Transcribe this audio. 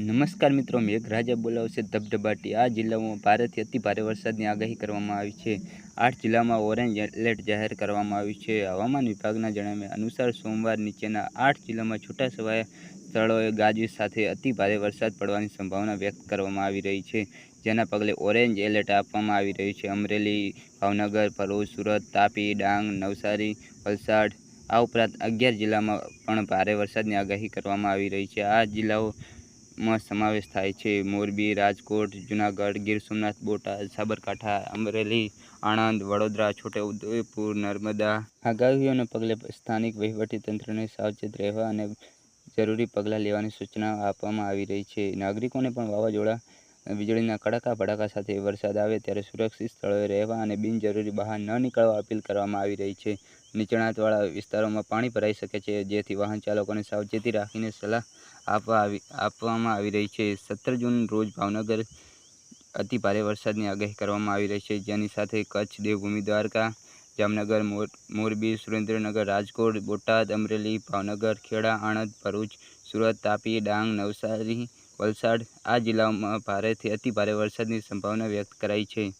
નમસ્કાર મિત્રો મેઘરાજા બોલાવશે ધબધબાટી. આ જિલ્લામાં ભારેથી અતિ ભારે વરસાદની આગાહી કરવામાં આવી છે. આઠ જિલ્લામાં ઓરેન્જ એલર્ટ જાહેર કરવામાં આવ્યું છે. હવામાન વિભાગના જણાવ્યા અનુસાર, સોમવાર નીચેના આઠ જિલ્લામાં છૂટાછવાયા સ્થળોએ ગાજવીજ સાથે અતિ ભારે વરસાદ પડવાની સંભાવના વ્યક્ત કરવામાં આવી રહી છે. જેના પગલે ઓરેન્જ એલર્ટ આપવામાં આવી રહ્યું છે. અમરેલી, ભાવનગર, ભરૂચ, સુરત, તાપી, ડાંગ, નવસારી, વલસાડ આ ઉપરાંત અગિયાર જિલ્લામાં પણ ભારે વરસાદની આગાહી કરવામાં આવી રહી છે. આ જિલ્લાઓ માં સમાવેશ થાય છે. મોરબી, રાજકોટ, જુનાગઢ, ગીર સોમનાથ, બોટાદ, સાબરકાંઠા, અમરેલી, આણંદ, વડોદરા છોટાઉદેપુર નર્મદા. આગાહીઓને પગલે સ્થાનિક વહીવટીતંત્રને સાવચેત રહેવા અને જરૂરી પગલાં લેવાની સૂચના આપવામાં આવી રહી છે. નાગરિકોને પણ વાવાઝોડા વીજળીના કડાકા ભડાકા સાથે વરસાદ આવે ત્યારે સુરક્ષિત સ્થળોએ રહેવા અને બિનજરૂરી બહાર ન નીકળવા અપીલ કરવામાં આવી રહી છે. નીચાણવાળા વિસ્તારોમાં પાણી ભરાઈ શકે છે, જેથી વાહન ચાલકોને સાવચેતી રાખીને સલાહ આપવા આવી, આપવામાં આવી રહી છે. સત્તર જૂન રોજ ભાવનગર અતિ ભારે વરસાદની આગાહી કરવામાં આવી રહી છે. જેની સાથે કચ્છ, દેવભૂમિ, દ્વારકા, જામનગર મોરબી, સુરેન્દ્રનગર, રાજકોટ, બોટાદ, અમરેલી, ભાવનગર, ખેડા, આણંદ, ભરૂચ, સુરત, તાપી, ડાંગ, નવસારી વલસાડ આ જિલ્લાઓમાં ભારેથી અતિ ભારે વરસાદની સંભાવના વ્યક્ત કરાઈ છે.